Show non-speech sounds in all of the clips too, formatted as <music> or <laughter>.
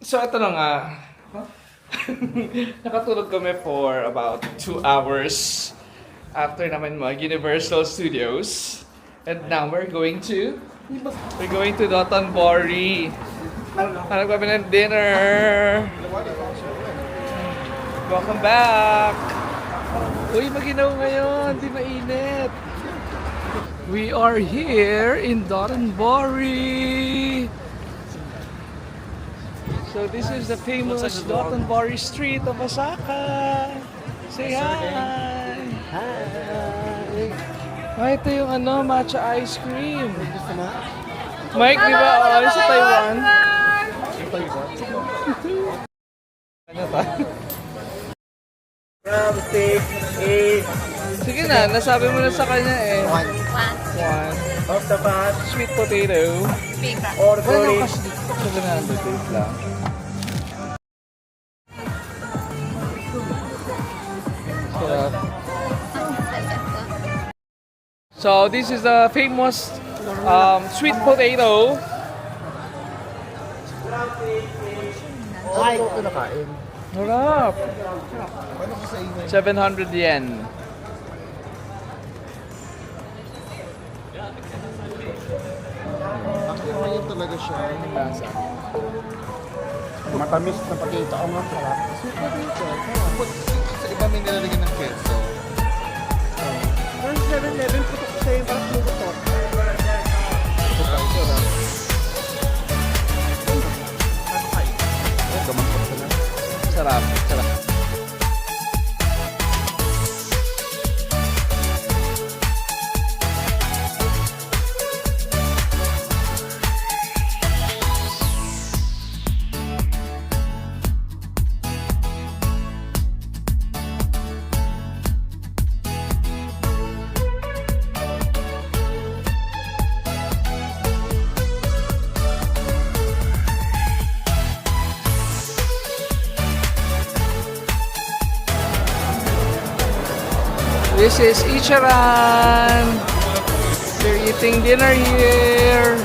So, ito na nga. <laughs> Nakatulog kami for about two hours after naman mag Universal Studios. And now we're going to we're going to Dotonbori. Hanap kami ng dinner. Welcome back! Uy, maginaw ngayon. Di mainit. We are here in Dotonbori. So this is the famous Dotonbori Street of Osaka. Say hi! Hi! Ah, ito yung ano, matcha ice cream. Mike, di ba? Oh, sa Taiwan. ano pa? From six, eight, Sige na, nasabi mo na sa kanya eh. one. One. Off the bat, Sweet potato. or Ano sorry. kasi dito? 700 wait lang. Sarap. So this is the famous um, sweet potato. Ay, ito nakain. Sarap. Paano ko sa inyo? 700 yen. Yun talaga siya. Yung lasa. Matamis na pakita ko nga sarap. Sweet na dito. Sa iba may nilalagyan ng queso. Parang 7-Eleven, putok sa yung parang lumutot. Ito. Gaman pa sila. Sarap. Sarap. This is Ichiran. They're eating dinner here.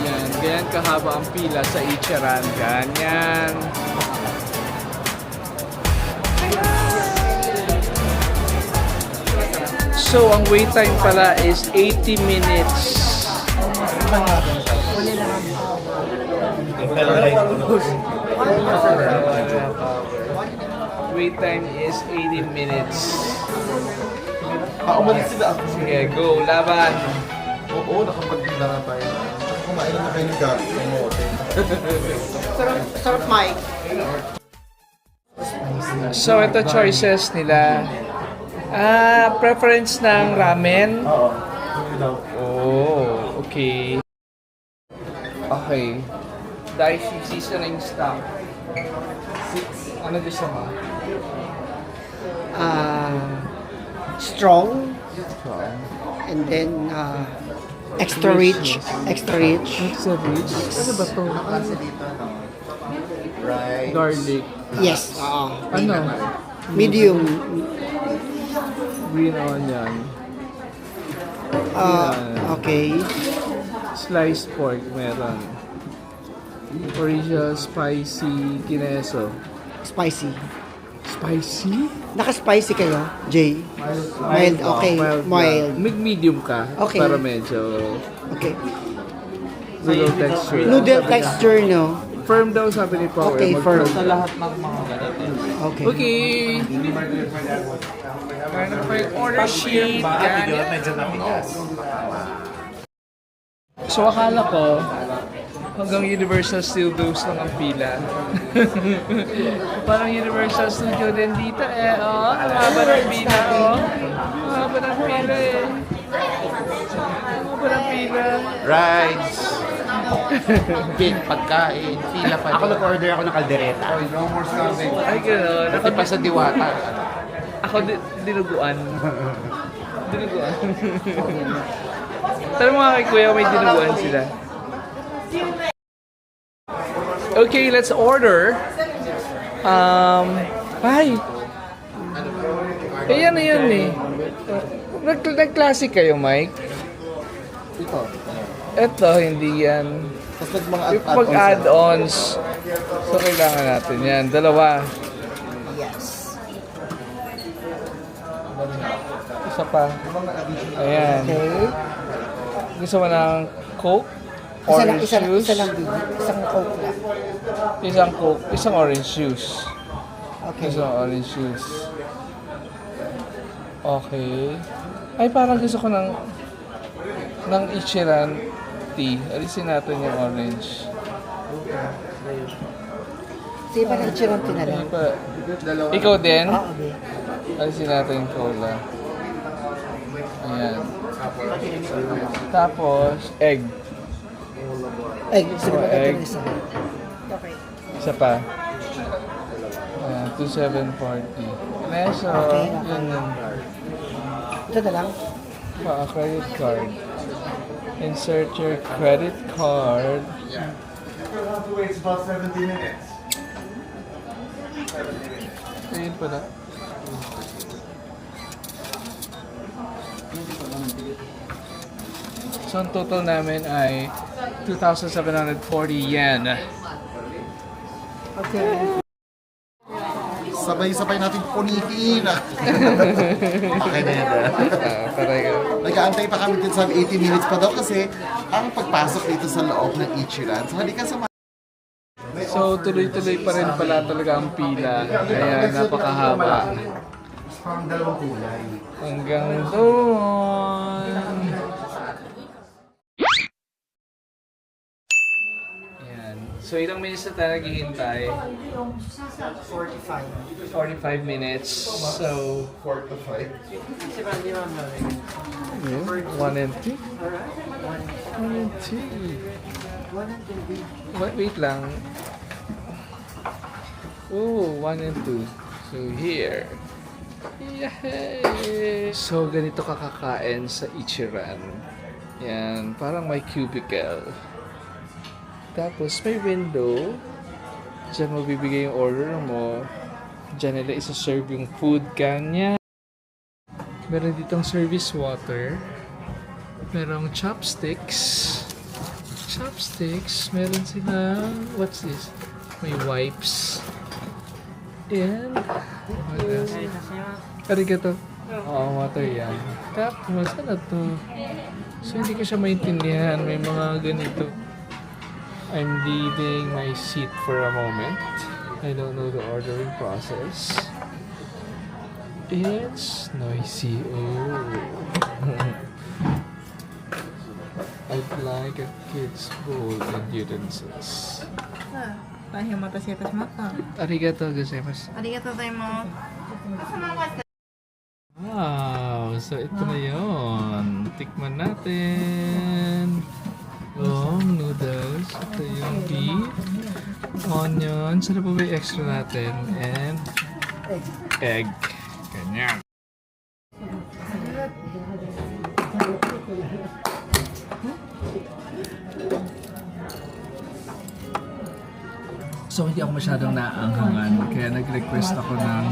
Yan, ganyan kahaba ang pila sa Ichiran. Ganyan. So, ang wait time pala is 80 minutes. Wait time is 80 minutes. Ah, umalis sila. Sige, go, laban. Oo, nakapagpila na tayo. Kumain na kayo ng gabi. Sarap, sarap Mike. So, ito choices nila. Ah, preference ng ramen. Oo. Oh, okay. Okay. Dicey seasoning stock. Six. Ano gusto mo? Ah, strong and then uh, extra rich, extra rich. Extra rich. Ano ba to? Rice. Garlic. Yes, oo. Ano? medium. Green onion. Ah, okay. Sliced pork meron. Original spicy kineso. Spicy. Spicy? Naka-spicy kayo, Jay? Mild, okay. Mild. Mig medium ka. Okay. Para medyo Okay. noodle texture. Noodle texture, no? Firm daw sabi ni Power. Okay, firm. sa lahat. Okay. Okay. Meron pa yung order sheet. Ganyan. So akala ko, hanggang Universal Studios lang ang pila. <laughs> Parang Universal Studio din dito eh. Oh, ang haba ng pila oh. Ang haba ng pila eh. Ang haba ng pila. Rides. Big pagkain. Pila pa Ako nag-order ako ng kaldereta. No more starving. Ay, gano'n. Ako, Pati pa sa diwata. ako di- dinuguan. dinuguan. <laughs> Tanong mga kay Kuya, may dinuguan sila. Okay, let's order. Um, ay. Eh, yan na yan eh. Nag nag-classic kayo, Mike? Ito. Ito, hindi yan. Tapos nag mga Yung pag add-ons. So, kailangan natin yan. Dalawa. Yes. Isa pa. Ayan. Okay. Gusto mo ng Coke? Isa lang, Orange isa lang, juice? isa lang din. Isang coke lang. Isang Coke. Isang orange juice. Okay. Isang orange juice. Okay. Ay, parang gusto ko ng ng Ichiran tea. Alisin natin yung orange. Sige pa na itsura na lang. Hindi pa. Ikaw din? Ah, okay. Alisin natin yung cola. Ayan. Tapos, egg. Ay, sige Oh, pa egg. natin isa. Okay. Isa pa. Ayan, 2,740. Neso, Okay. yun yun. Ito na lang. Pa, credit card. Insert your credit card. Wait about 70 minutes. Ayun pala. So, ang total namin ay 2,740 yen. Okay. Sabay-sabay natin punitin. okay <laughs> na <laughs> yan. ah. Ah, pareho. Nag-aantay pa kami din sa 80 minutes pa daw kasi ang pagpasok dito sa loob ng Ichiran. So halika sa So, tuloy-tuloy pa rin pala talaga ang pila. Kaya napakahaba. Parang dalawang kulay. Hanggang doon. Yan. So, ilang minutes na tayo naghihintay? 45. 45 minutes. So, 4 to 5. yun, 1 and 2. 1 and 2. Wait, wait lang. Oh, 1 and 2. So, here. Yay! So, ganito kakakain sa Ichiran. Yan, parang may cubicle. Tapos, may window. Diyan mo bibigay yung order mo. Diyan nila isa-serve yung food kanya. Meron ditong service water. Merong chopsticks. Chopsticks. Meron sila... What's this? May wipes. And... What else? Arigato. Oo, water yan. Tapos, ano to? So, hindi ko siya maintindihan. May mga ganito. I'm leaving my seat for a moment. I don't know the ordering process. It's noisy. Oh. <laughs> I'd like a kid's bowl and utensils. Ah, thank you, ah. Arigato gozaimasu. Arigato gozaimasu. Wow, so ito na yon. Tikman natin. Long noodle. Ito yung beef, onion, sana ba yung extra natin? And egg. Ganyan. So, hindi ako masyadong naaanghangan. Kaya nag-request ako ng...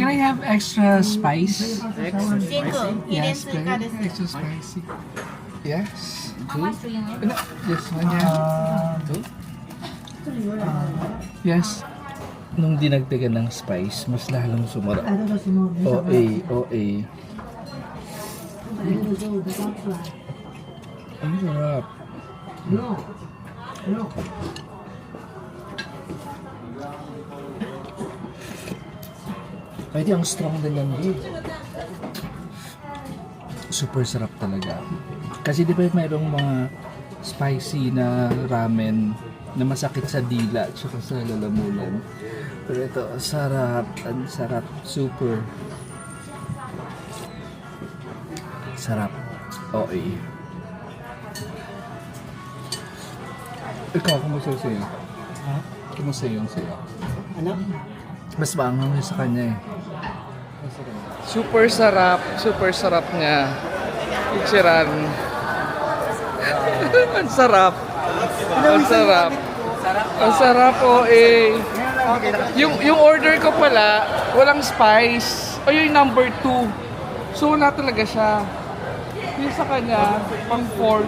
Can I have extra spice? Extra spicy? Yes, extra spicy. Yes. Need? No, this one, yeah. Two? Yes. Nung dinagdagan ng spice, mas lalong sumarap. OA, OA. Ang sarap. Pwede ang strong din ng beef. Super sarap talaga. Kasi di ba mayroong mga spicy na ramen na masakit sa dila at sa lalamunan. Pero ito, sarap. Ang sarap. Super. Sarap. OA. Ikaw, kumusta sa'yo? Ha? Kumusta yung sa'yo? Ano? Mas maanghang yun sa kanya eh. Super sarap. Super sarap niya. Ichiran. <laughs> Ang sarap. Ang sarap. Ang sarap po eh. Yung, yung order ko pala, walang spice. O yung number 2. So wala talaga siya. Yung sa kanya, pang 4.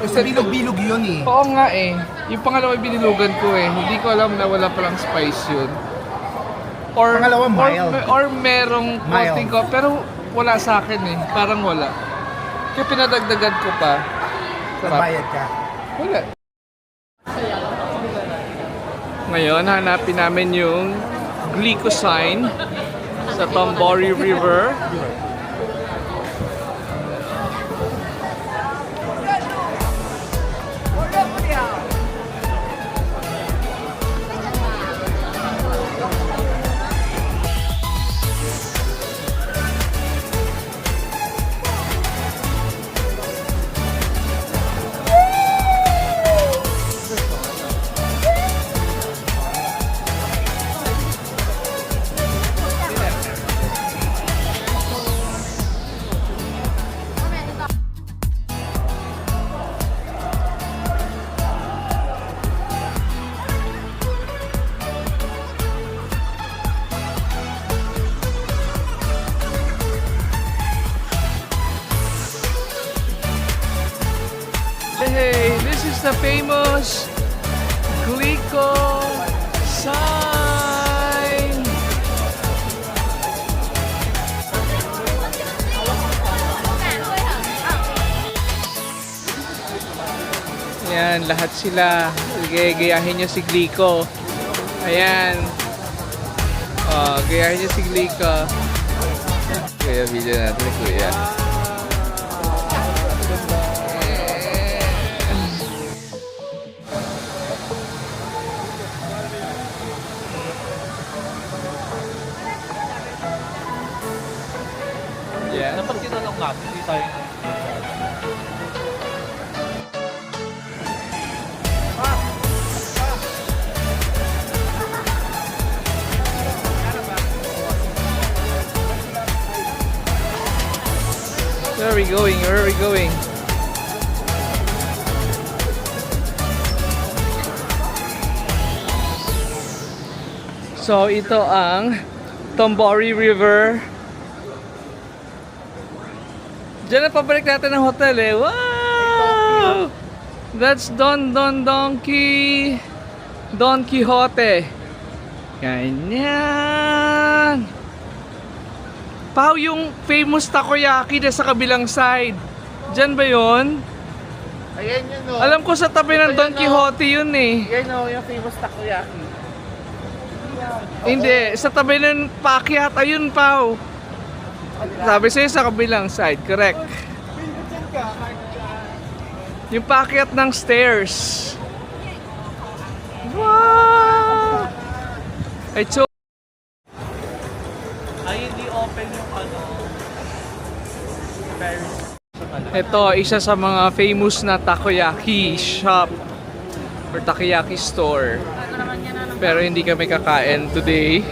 Kasi bilog-bilog yun eh. Oo nga eh. Yung pangalawa binilugan ko eh. Hindi ko alam na wala palang spice yun. Or, Pangalawa, or, mild. or merong Mild. konting ko. Pero wala sa akin eh. Parang wala. Kaya pinadagdagan ko pa. Sarap. Bayad ka. Wala. Ngayon, hanapin namin yung glycosine sa Tombori River. Famous glycosine. Yan, lahat sila. Gayahin nyo si Glico. Ayan. Oh, gayahin nyo si Glico. Kaya video natin, kuya. Yeah. Dapat tinanong nga, hindi tayo Where are we going? Where are we going? So ito ang Tombori River. Diyan na pabalik natin ng hotel eh. Wow! That's Don Don Donkey Don Quixote. Ganyan. Pao, yung famous takoyaki na sa kabilang side. Diyan ba yon? Ayan yun o. Alam ko sa tabi ng Don Quixote yun eh. Yan o, yung famous takoyaki. Hindi, sa tabi ng pakyat. Ayun, Pao. Sabi sa'yo sa kabilang side. Correct. Yung pakyat ng stairs. Wow! Ay, so, ay hindi open yung ano Paris Ito, isa sa mga famous na takoyaki shop or takoyaki store. Pero hindi kami kakain today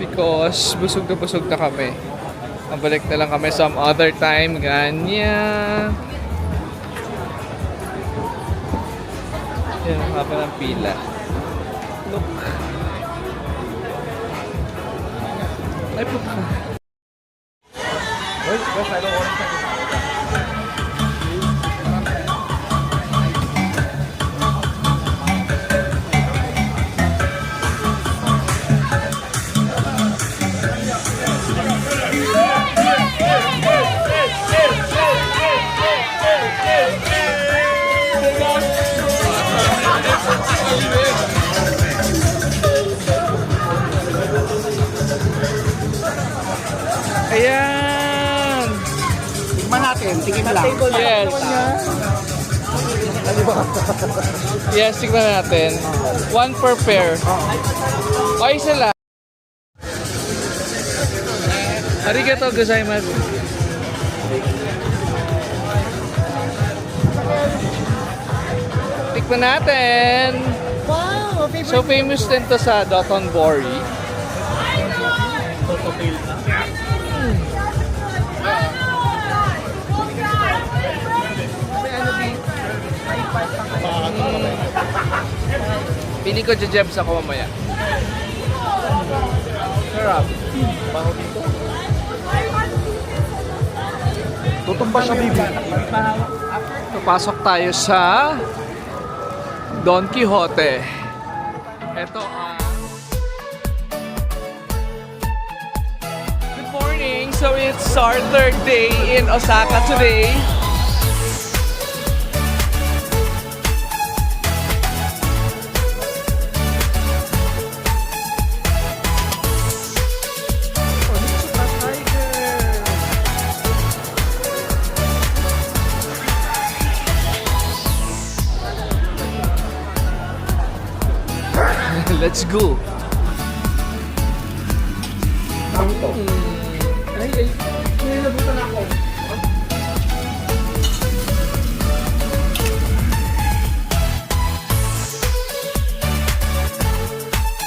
because busog na busog na kami. Mabalik na lang kami some other time. Ganyan. Yan, haba ng pila. Look. Ay, puta. Ayan! Lang. Yes. <laughs> Yes, tignan natin. One per pair. O, isa lang. Arigato gozaimasu. Tikman natin. Wow! So famous din to sa Dotonbori. Pili ko jajebs ako mamaya. Sarap. Tumba siya, baby. Papasok tayo sa Don Quixote. Ito ang... Good morning! So it's our third day in Osaka today. Let's go!